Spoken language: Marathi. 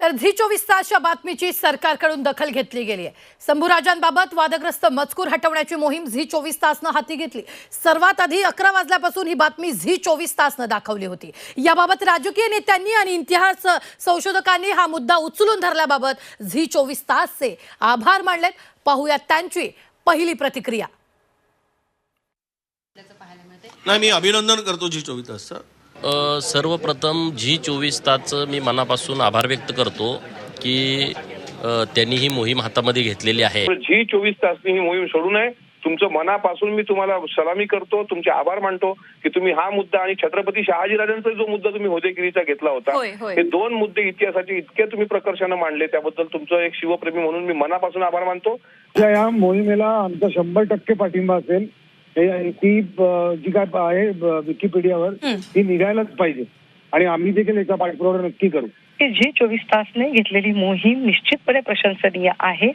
तर झी चोवीस तासच्या बातमीची सरकारकडून दखल घेतली गेली आहे. शंभूराजांबाबत वादग्रस्त मजकूर हटवण्याची मोहीम झी चोवीस तासनं हाती घेतली. सर्वात आधी अकरा वाजल्यापासून ही बातमी झी चोवीस तासनं दाखवली होती. याबाबत राजकीय नेत्यांनी आणि इतिहास संशोधकांनी हा मुद्दा उचलून धरल्याबाबत झी चोवीस तासचे आभार मानलेत. पाहूयात त्यांची पहिली प्रतिक्रिया. नाही मी अभिनंदन करतो झी चोवीस तासचं. सर्वप्रथम झी चोवीस तासचं मी मनापासून आभार व्यक्त करतो की त्यांनी ही मोहीम हातामध्ये घेतलेली आहे. झी चोवीस तासनी ही मोहीम सोडू नये तुमचं मनापासून मी तुम्हाला सलामी करतो तुमचे आभार मानतो की तुम्ही हा मुद्दा आणि छत्रपती शहाजीराजांचा जो मुद्दा तुम्ही होदेगिरीचा घेतला होता. हे दोन मुद्दे इतिहासाचे इतके तुम्ही प्रकर्षानं मांडले त्याबद्दल तुमचं एक शिवप्रेमी म्हणून मी मनापासून आभार मानतो. या मोहिमेला आमचा शंभर टक्के पाठिंबा असेल. हे- ती जी काय आहे विकिपीडियावर ती निघायलाच पाहिजे. आणि आम्ही देखील याचा पाठपुरावा नक्की करू. झी चोवीस तासने घेतलेली मोहीम निश्चितपणे प्रशंसनीय आहे.